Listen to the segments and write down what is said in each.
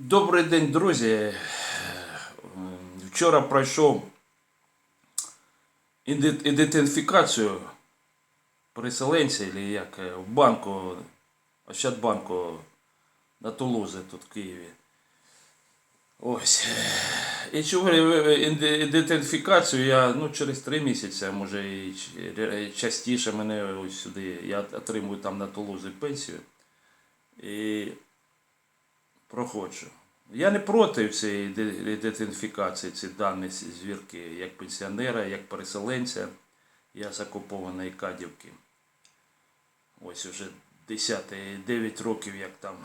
Добрий день, друзі. Вчора пройшов ідентифікацію переселенця, або як е, в банку, Ощадбанку на Тулузи тут в Києві. Ось. І чого ідентифікацію я ну, через три місяці, може і частіше мене ось сюди. Я отримую там на Тулузи пенсію. І проходжу. Я не проти цієї ідентифікації, ці дані звірки, як пенсіонера, як переселенця. Я з окупованої Кадівки. Ось уже 10 9 років, як там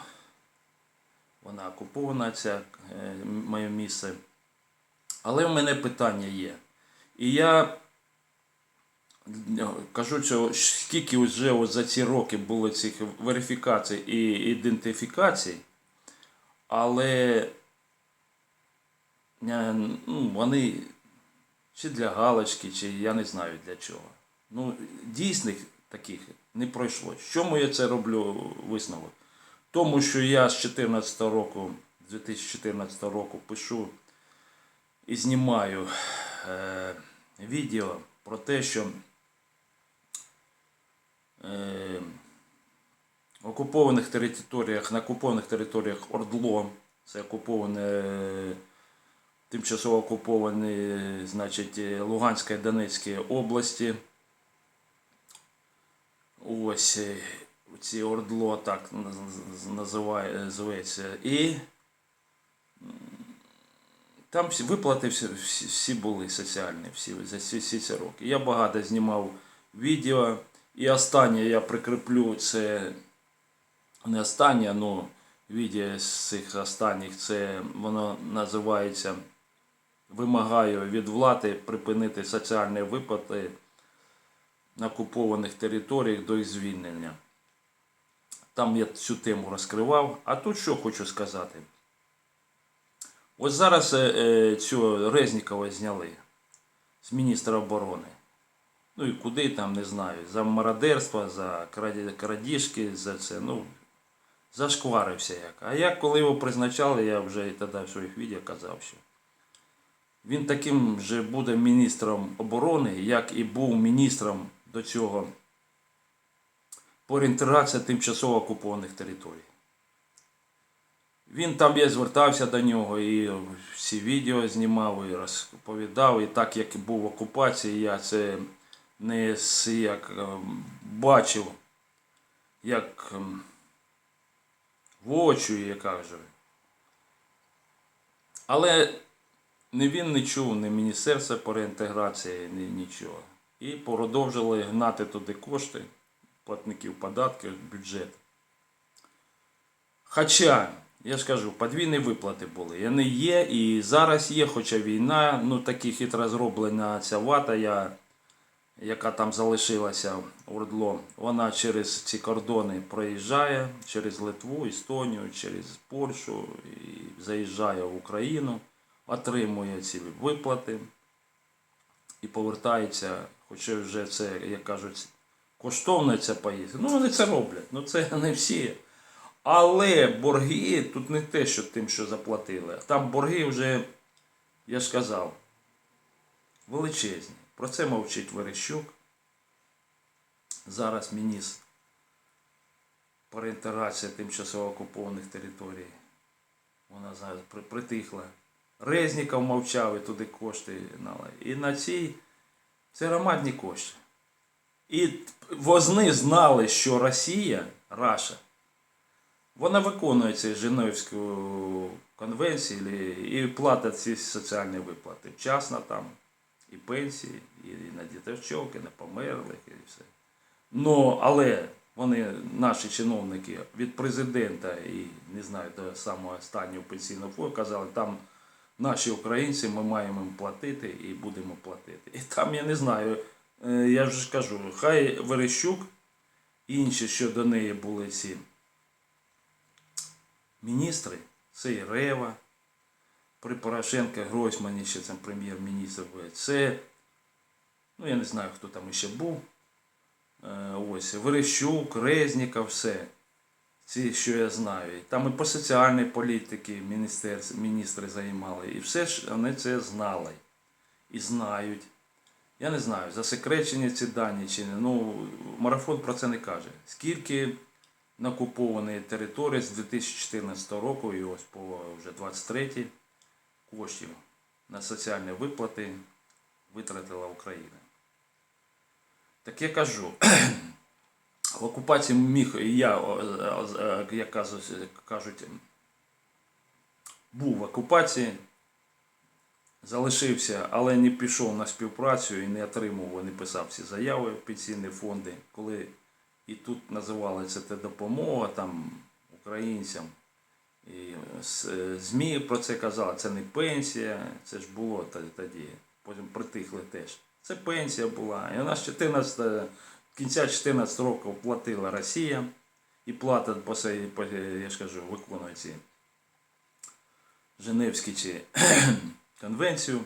вона окупована, ця е, моє місце. Але в мене питання є. І я е, кажу, що скільки вже за ці роки було цих верифікацій і ідентифікацій, але е, ну, вони чи для галочки, чи я не знаю для чого. Ну, дійсних таких не пройшло. Чому я це роблю висновок? Тому що я з 14 року, з 2014 року пишу і знімаю е, відео про те, що е, окупованих територіях, на окупованих територіях Ордло, це окуповане, тимчасово окуповані, значить, е, Луганська і Донецька області. Ось е, ці Ордло так наз- називає, зветься. І там всі виплати всі, всі були соціальні всі, за всі, всі ці роки. Я багато знімав відео. І останнє я прикріплю це не останнє, ну відео з цих останніх, це воно називається Вимагаю від влади припинити соціальні виплати на окупованих територіях до їх звільнення. Там я цю тему розкривав. А тут що хочу сказати. Ось зараз е, е, цього Резнікова зняли з міністра оборони. Ну і куди там, не знаю, за мародерство, за крадіжки, за це. Ну, зашкварився як. А я коли його призначали, я вже і тоді в своїх відео казав, що він таким же буде міністром оборони, як і був міністром до цього по реінтеграції тимчасово окупованих територій. Він там я звертався до нього і всі відео знімав і розповідав. І так як був в окупації, я це не як ем, бачив, як воочию, я кажу. Але ні він не чув, ні Міністерство по реінтеграції, ні нічого. І продовжили гнати туди кошти платників податків, бюджет. Хоча, я ж кажу, подвійні виплати були. Вони є і зараз є, хоча війна, ну такі хитро зроблена ця вата, я, яка там залишилася Ордло, вона через ці кордони проїжджає, через Литву, Естонію, через Польщу і заїжджає в Україну, отримує ці виплати і повертається, хоча вже це, як кажуть, коштовна ця поїздка. Ну, вони це роблять, ну це не всі. Але борги тут не те, що тим, що заплатили. Там борги вже, я ж казав, величезні. Про це мовчить Верещук. Зараз міністр по реінтеграції тимчасово окупованих територій. Вона зараз притихла. Резніков мовчав і туди кошти гнали. І на цій це громадні кошти. І вони знали, що Росія, Раша, вона виконує ці Женевську конвенцію і платить ці соціальні виплати. Вчасно там і пенсії, і на діточок, і на померлих, і все. Ну, але вони, наші чиновники від президента і не знаю, до самого останнього пенсійного фонду казали, там наші українці, ми маємо їм платити і будемо платити. І там я не знаю, е, я вже кажу, хай Верещук, інші, що до неї були ці міністри, це і Рева, при Порошенка Гройсмані ще там прем'єр-міністр. Це, ну я не знаю, хто там ще був. Е, Ось, Верещук, Резніков, все. ці, що я знаю. Там і по соціальній політиці міністри займали. І все ж вони це знали і знають. Я не знаю, засекречені ці дані чи не. Ну, марафон про це не каже. Скільки на окупованій території з 2014 року і ось по вже 23 коштів на соціальні виплати витратила Україна. Так я кажу, в окупації міг я, як кажуть, був в окупації, залишився, але не пішов на співпрацю і не отримував, не писав ці заяви в пенсійні фонди, коли і тут називали це допомога там українцям. І ЗМІ про це казали, це не пенсія, це ж було тоді. Потім притихли теж. Це пенсія була. І вона з 14, кінця 14 року платила Росія і платить по по, я ж кажу, виконує ці Женевські ці конвенцію.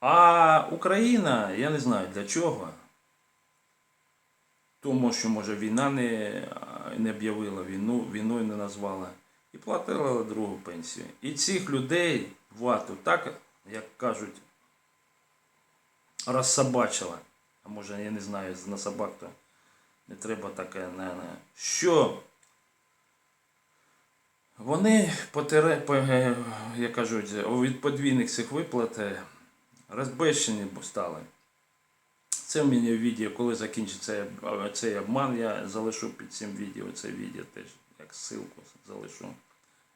А Україна, я не знаю для чого. Тому що, може, війна не, не об'явила війну, війною не назвала. І платила другу пенсію. І цих людей вату так, як кажуть, розсобачила. А може, я не знаю, на собак то не треба таке, не. що вони як кажуть, від подвійних цих виплат е, розбещені стали. Це в мене відео, коли закінчиться цей обман, я залишу під цим відео, це відео теж як ссылку залишу.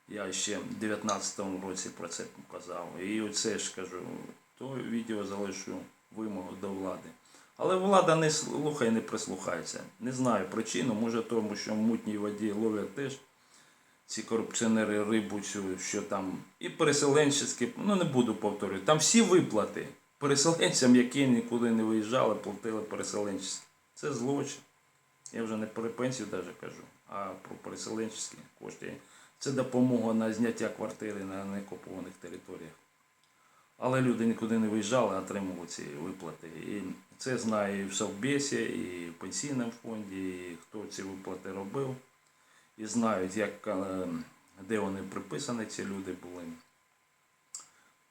Я ще в 19-му році про це казав. І оце ж кажу, то відео залишу вимогу до влади. Але влада не слухає, не прислухається. Не знаю причину, може тому, що в мутній воді ловлять теж ці корупціонери рибу що там і переселенчеські, ну не буду повторювати, там всі виплати переселенцям, які нікуди не виїжджали, платили переселенчеські. Це злочин. Я вже не про пенсію навіть кажу, а про переселенчеські кошти. Це допомога на зняття квартири на неокупованих територіях. Але люди нікуди не виїжджали, отримували ці виплати. І це знає і в Совбесі, і в пенсійному фонді, і хто ці виплати робив. І знають, як, е, де вони приписані, ці люди були.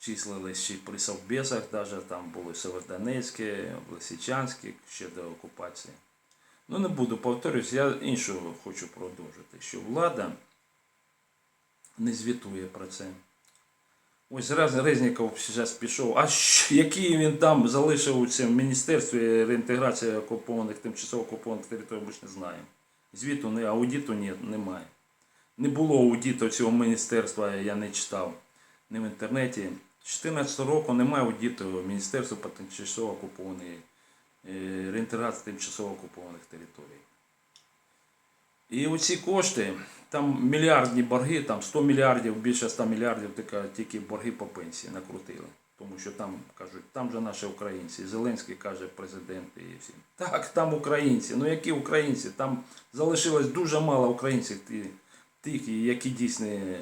Числились ще при Совбесах, навіть там були Северодонецьке, Лисичанське ще до окупації. Ну, не буду повторюсь, я іншого хочу продовжити, що влада не звітує про це. Ось раз Резніков зараз пішов, а який він там залишив у цьому міністерстві реінтеграції окупованих, тимчасово окупованих територій, ми ж не знаємо. Звіту не аудиту ні, немає. Не було аудиту цього міністерства, я не читав не в інтернеті. З 2014 року немає аудиту Міністерства по тимчасово окупованої е, реінтеграції тимчасово окупованих територій. І оці кошти, там мільярдні борги, там 100 мільярдів, більше 100 мільярдів тільки, борги по пенсії накрутили. Тому що там кажуть, там же наші українці. Зеленський каже президент і всі. Так, там українці. Ну які українці? Там залишилось дуже мало українців, тих, які дійсні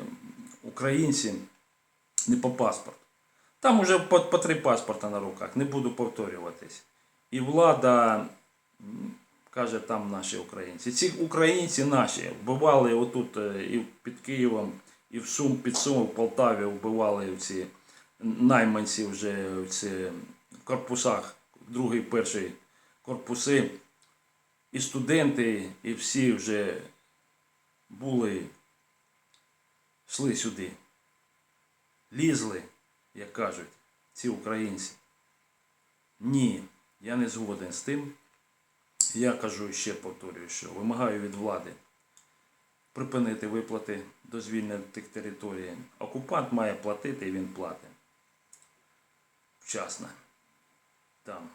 українці, не по паспорту. Там уже по, по три паспорта на руках, не буду повторюватись. І влада каже, там наші українці. Ці українці наші вбивали отут е, і під Києвом, і в Сум, під Сумом, в Полтаві вбивали ці найманці вже в ці корпусах, другий, перший корпуси. І студенти, і всі вже були, йшли сюди. Лізли, як кажуть, ці українці. Ні, я не згоден з тим. Я кажу ще повторюю, що вимагаю від влади припинити виплати до звільнення тих територій. Окупант має платити і він платить. Вчасно. Там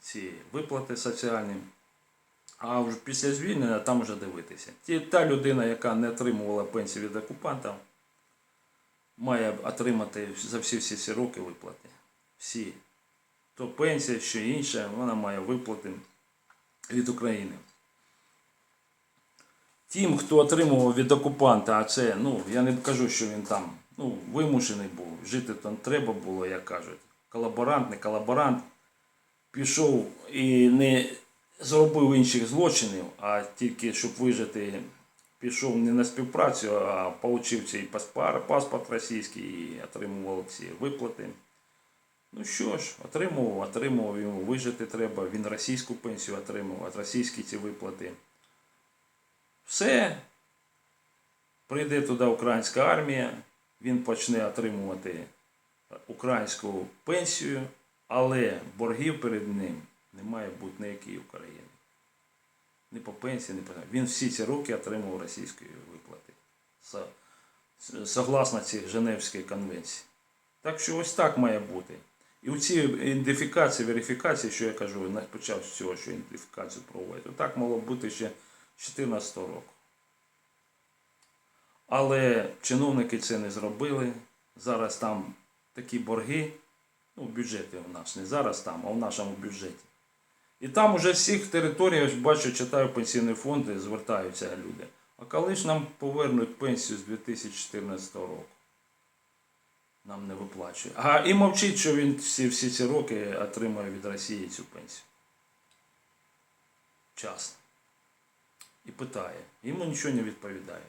ці виплати соціальні. А вже після звільнення там вже дивитися. Та людина, яка не отримувала пенсію від окупанта, має отримати за всі всі ці роки виплати. Всі. То пенсія, що інше, вона має виплати від України. Тим, хто отримував від окупанта, а це, ну, я не кажу, що він там ну, вимушений був, жити там треба було, як кажуть. Колаборант, не колаборант, пішов і не зробив інших злочинів, а тільки щоб вижити, пішов не на співпрацю, а отримав цей паспорт, російський і отримував ці виплати. Ну що ж, отримував, отримував йому вижити треба. Він російську пенсію отримував, от російські ці виплати. Все. Прийде туди українська армія, він почне отримувати українську пенсію, але боргів перед ним не має бути ніякої України. Ні по пенсії, ні по Він всі ці роки отримував російські виплати. Согласно цих Женевської конвенції. Так що ось так має бути. І у цій ідентифікації, верифікації, що я кажу, я почав з цього, що ідентифікацію проводять. Отак мало бути ще з 2014 року. Але чиновники це не зробили. Зараз там такі борги, ну, в у нас, не зараз там, а в нашому бюджеті. І там уже всіх територіях, ось бачу, читаю пенсійні фонди, звертаються люди. А коли ж нам повернуть пенсію з 2014 року? Нам не виплачує. А і мовчить, що він всі, всі ці роки отримує від Росії цю пенсію. Часно. І питає. Йому нічого не відповідає.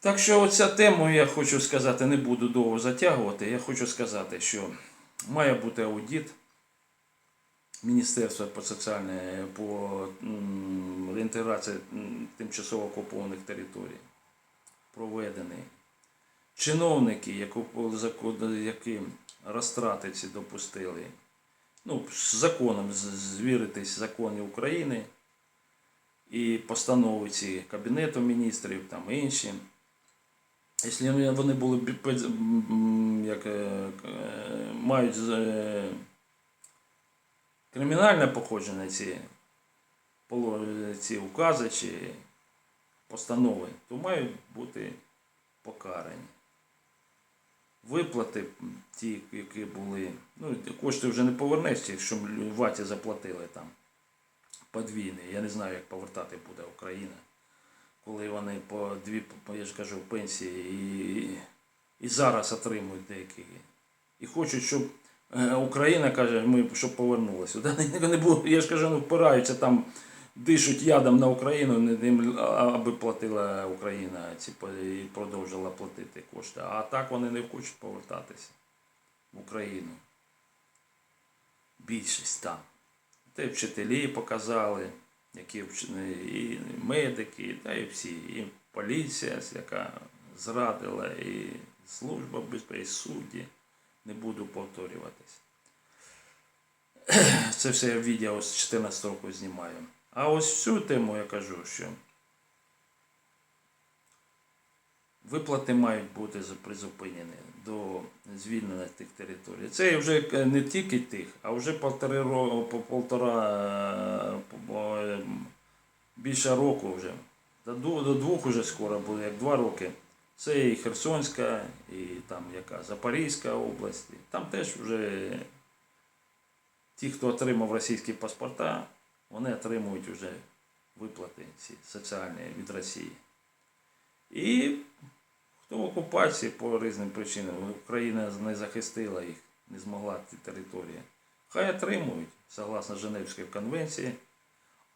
Так що оця тему я хочу сказати, не буду довго затягувати. Я хочу сказати, що має бути аудит Міністерства по соціальній по реінтеграції тимчасово окупованих територій проведений. Чиновники, які розтрати ці допустили, ну, з законом звіритись закони України і постанови ці Кабінету міністрів, там інші. Якщо вони були як, е, е, мають е, кримінальне походження ці, ці укази чи постанови, то мають бути покарані. Виплати ті, які були, ну, кошти вже не повернеш, ті, що ваті заплатили там подвійні. Я не знаю, як повертати буде Україна, коли вони по дві, я ж кажу, пенсії і, і зараз отримують деякі. І хочуть, щоб Україна каже, ми щоб повернулася. Да, не було, я ж кажу, ну впираються там, дишуть ядом на Україну, аби платила Україна і продовжила платити кошти. А так вони не хочуть повертатися в Україну. Більшість там. Та й вчителі показали, які і медики, та й всі, і поліція, яка зрадила, і служба безпеки, і судді. Не буду повторюватись. Це все я відео з 14 року знімаю. А ось цю тему я кажу, що виплати мають бути призупинені до звільнення тих територій. Це вже е, не тільки тих, а вже полтори по полтора е, ем, більше року вже. До, до двох вже скоро буде, як два роки. Це і Херсонська, і там яка Запорізька область. Там теж вже ті, хто отримав російські паспорта, вони отримують вже виплати ці соціальні від Росії. І хто в окупації по різним причинам, Україна не захистила їх, не змогла ці території. Хай отримують, согласно Женевської конвенції,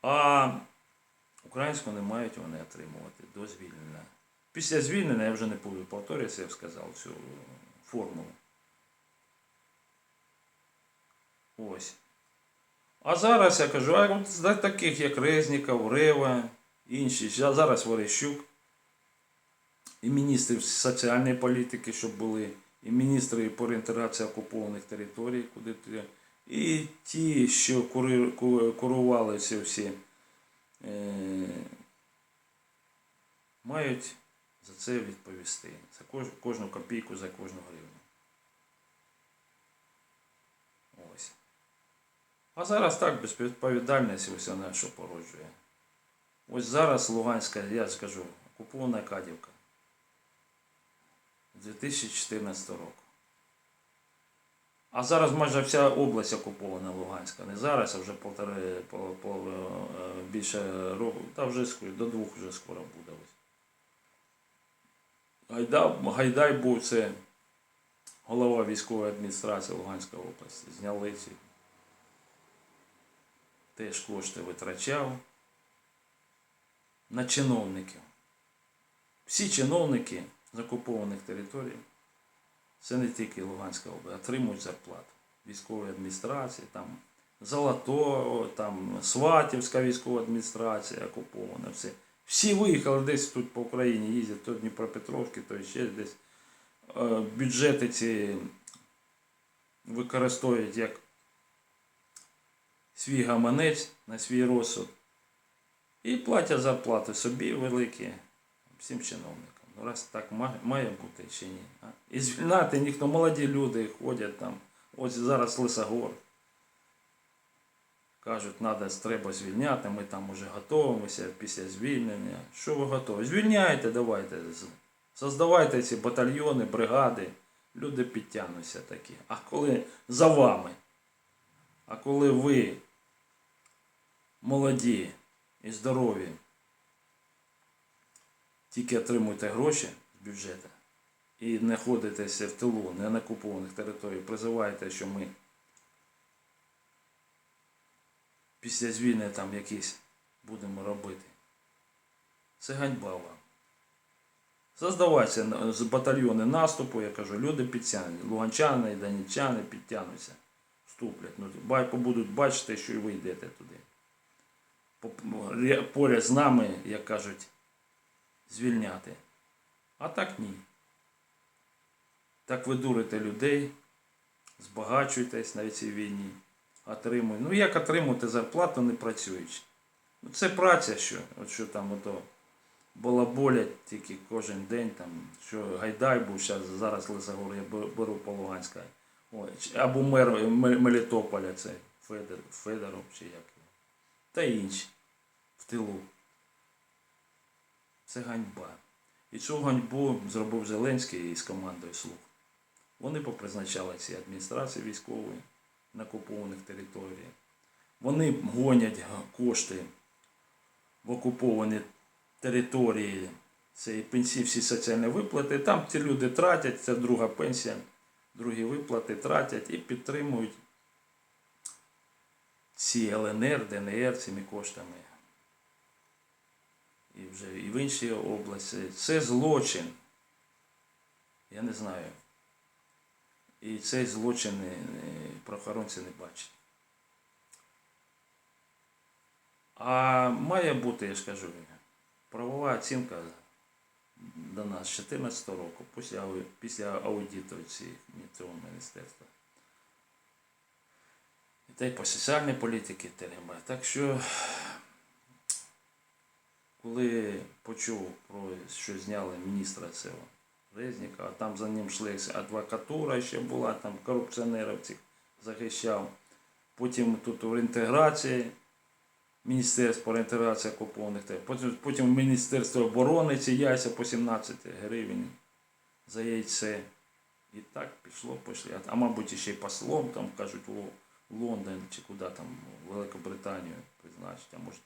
а українську не мають вони отримувати до звільнення. Після звільнення я вже не буду повторюватися, я сказав цю формулу. Ось. А зараз я кажу, а от таких як Резніков, Рева, інші, зараз Верещук, і міністри соціальної політики, щоб були, і міністри по реінтеграції окупованих територій, куди і ті, що курували ці всі, е, мають за це відповісти. За кож, кожну копійку, за кожну гривню. Ось. А зараз так, безвідповідальність ось вона що породжує. Ось зараз Луганська, я скажу, окупована Кадівка. 2014 року. А зараз майже вся область окупована Луганська. Не зараз, а вже полтори, по, по, е, більше року, та вже до двох вже скоро буде. Ось. Гайда, Гайдай був це голова військової адміністрації Луганської області. Зняли ці теж кошти витрачав на чиновників. Всі чиновники з окупованих територій, це не тільки Луганська область, отримують зарплату. Військової адміністрації, там Золотого, там Сватівська військова адміністрація окупована. Все. Всі виїхали десь тут по Україні, їздять то Дніпропетровський, то ще десь. Е, Бюджети ці використовують як свій гаманець на свій розсуд. І платять зарплати собі великі, всім чиновникам. Ну, раз так має бути чи ні. І звільняти ніхто, молоді люди ходять там. Ось зараз Лисогор. Кажуть, надо, треба звільняти, ми там уже готуємося після звільнення. Що ви готові? Звільняйте, давайте. Создавайте ці батальйони, бригади. Люди підтягнуться такі. А коли за вами, а коли ви молоді і здорові, тільки отримуєте гроші з бюджету і не ходитеся в тилу, не на окупованих територіях, призиваєте, що ми після звільнення там якісь будемо робити. Це ганьба вам. Создавайся з батальйони наступу, я кажу, люди підтягнуть. Луганчани і донеччани підтягнуться, вступлять. Ну, бай- будуть бачити, що і ви йдете туди. Поряд з нами, як кажуть, звільняти. А так ні. Так ви дурите людей, збагачуєтесь на цій війні, отримуєте. Ну як отримувати зарплату не працюючи? Ну це праця, що, от що там ото балаболять тільки кожен день, там, що Гайдай був, зараз, зараз Лисогор, я беру по Луганська. Або мер Мелітополя, це Федор, Федоров чи як. Та інші в тилу. Це ганьба. І цю ганьбу зробив Зеленський із командою Слуг. Вони попризначали ці адміністрації військової на окупованих територіях. Вони гонять кошти в окуповані території. Це і пенсії, всі соціальні виплати. Там ці люди тратять, це друга пенсія, другі виплати тратять і підтримують ці ЛНР, ДНР цими коштами. І вже і в іншій області. Це злочин. Я не знаю. І цей злочин е, правоохоронці не бачать. А має бути, я ж кажу, правова оцінка до нас з 2014 року, після, після аудиту цього міністерства. І та й по соціальній політиці треба. Так що, коли почув про що зняли міністра цього Резніка, а там за ним йшли адвокатура ще була, там корупціонерів цих захищав. Потім тут в реінтеграції, Міністерство реінтеграції окупованих територій. Потім, потім Міністерство оборони ці яйця по 17 гривень за яйце. І так пішло, пішли. А мабуть, ще й послом, там кажуть, у Лондон чи куди там, в Великобританію призначить, а може.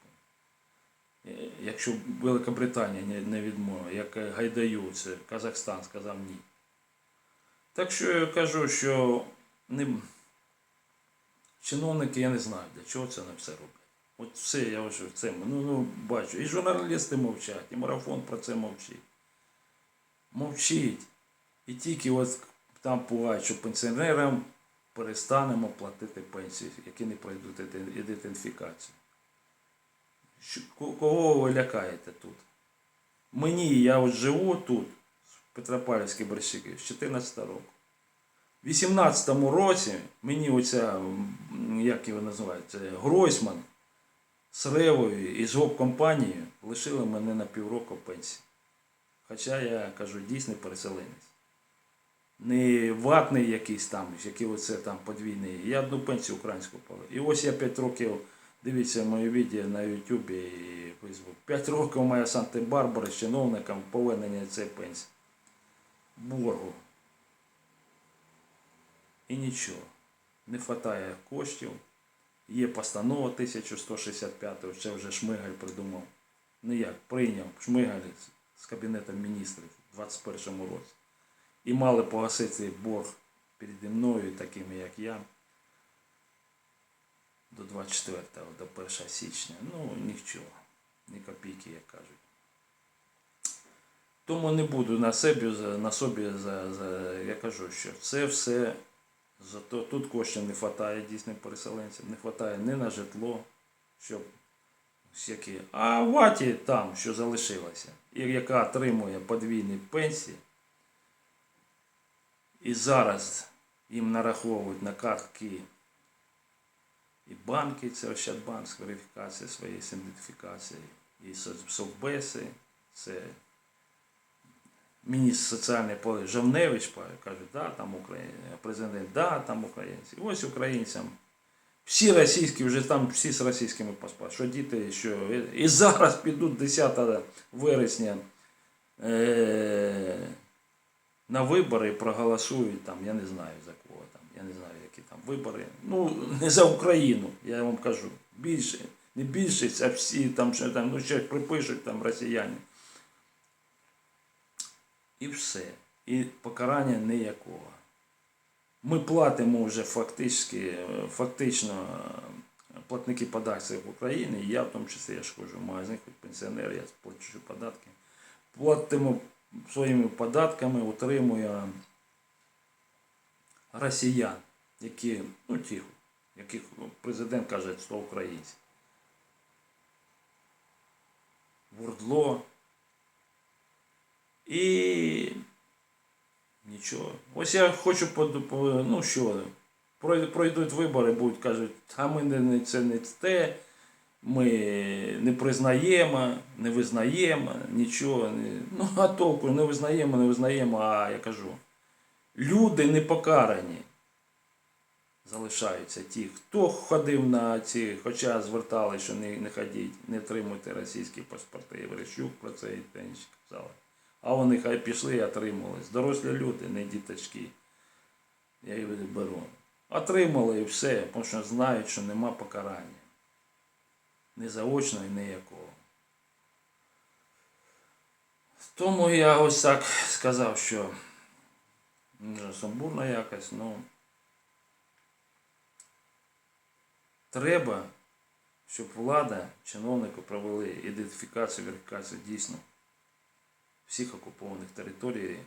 Е, Якщо Великобританія не, не відмовила, як Гайдаю, це Казахстан сказав ні. Так що я кажу, що не... чиновники, я не знаю, для чого це не все роблять. От все, я вже в цьому, ну, ну, бачу. І журналісти мовчать, і марафон про це мовчить. Мовчить. І тільки от там пугають, що пенсіонерам перестанемо платити пенсії, які не пройдуть іде- ідентифікацію. Кого ви лякаєте тут? Мені, я от живу тут, в Петропавлівській Борщаки, з 14 року. В 18-му році мені оця, як його називають, Гройсман з Ревою і з гоп-компанією лишили мене на півроку пенсії. Хоча я кажу, дійсний переселенець. Не ватний якийсь там, який оце там подвійний. Я одну пенсію українську пала. І ось я 5 років, дивіться моє відео на Ютубі і Фейсбук. 5 років моя Санта-Барбара з чиновником повернення цієї пенсії. Боргу. І нічого. Не вистачає коштів. Є постанова 1165, це вже Шмигаль придумав. Ну як, прийняв Шмигаль з Кабінетом міністрів у 2021 році. І мали погасити борг переді мною, такими як я. До 24-го, до 1 січня. Ну, нічого. Ні копійки, як кажуть. Тому не буду на собі, на собі за, за, я кажу, що це все зато тут коштів не вистачає дійсним переселенцям, не вистачає ні на житло, щоб всякі. А ваті там, що залишилося, і яка отримує подвійні пенсії, і зараз їм нараховують на картки і банки, це Ощадбанк з верифікації своєї ідентифікації, і совбеси, це міністр соціальної політики Жовневич каже, да, там Україна, президент, да, там українці. Ось українцям. Всі російські, вже там всі з російськими паспортами. Що діти, що. І зараз підуть 10 вересня е- на вибори і проголосують там, я не знаю за кого там, я не знаю, які там вибори. Ну, не за Україну, я вам кажу. Більше, не більшість, а всі там, що там, ну ще припишуть там росіяни. І все. І покарання ніякого. Ми платимо вже фактично, фактично платники податків в Україні, я в тому числі я ж ходжу в магазин, хоч пенсіонер, я сплачу податки. Платимо своїми податками, утримує росіян, які, ну тих, яких президент каже, що українці. Бурдло. І нічого. Ось я хочу ну що, пройдуть вибори, будуть кажуть, а ми не- це не те, ми не признаємо, не визнаємо, нічого. Не, ну а толку не визнаємо, не визнаємо, а я кажу, люди не покарані. Залишаються ті, хто ходив на ці, хоча звертали, що не, не ходіть, не отримуйте російські паспорти. Верещук про це і Тенчик казали. А вони хай пішли і отримали. Дорослі люди, не діточки. Я їх беру. Отримали і все, тому що знають, що нема покарання. Ні заочного і ніякого. Тому я ось так сказав, що дуже сумбурно якось, ну. Треба, щоб влада, чиновники провели ідентифікацію, верифікацію дійсно всіх окупованих територій.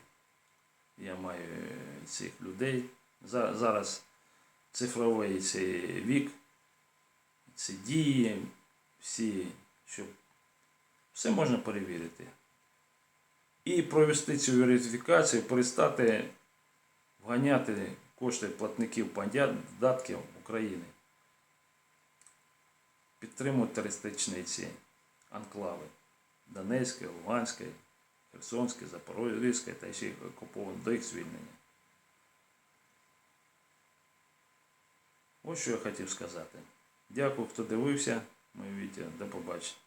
Я маю е, цих людей. Зараз цифровий цей вік, ці дії, всі, щоб все можна перевірити. І провести цю верифікацію, перестати вганяти кошти платників податків України. Підтримують туристичні ці анклави Донецьке, Луганське, Херсонське, Запорізької та ще окуповані до їх звільнення. Ось що я хотів сказати. Дякую, хто дивився. Моє відео. До побачення.